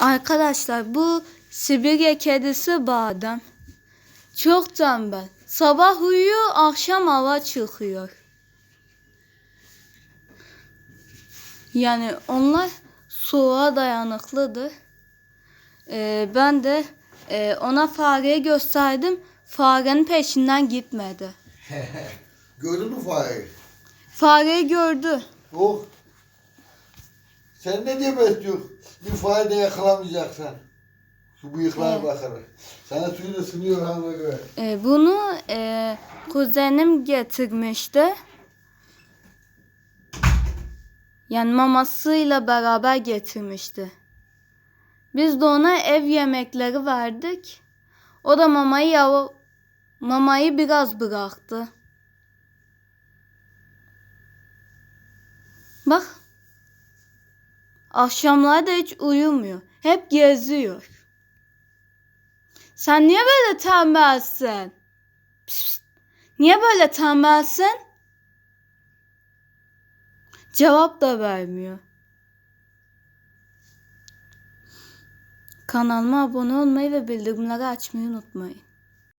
Arkadaşlar bu Sibirya kedisi badem. Çok tembel. Sabah uyuyor, akşam hava çıkıyor. Yani onlar soğuğa dayanıklıdır. Ee, ben de e, ona fareyi gösterdim. Farenin peşinden gitmedi. Gördün mü fareyi? Fareyi gördü. Oh. Sen ne diye besliyorsun? Bir fare de yakalamayacaksan. Şu bıyıklara Evet. bakarak. Sana suyun ısınıyor ona göre. E, bunu e, kuzenim getirmişti. Yani mamasıyla beraber getirmişti. Biz de ona ev yemekleri verdik. O da mamayı yav mamayı biraz bıraktı. Bak. Akşamları da hiç uyumuyor. Hep geziyor. Sen niye böyle tembelsin? Pişt. Niye böyle tembelsin? Cevap da vermiyor. Kanalıma abone olmayı ve bildirimleri açmayı unutmayın.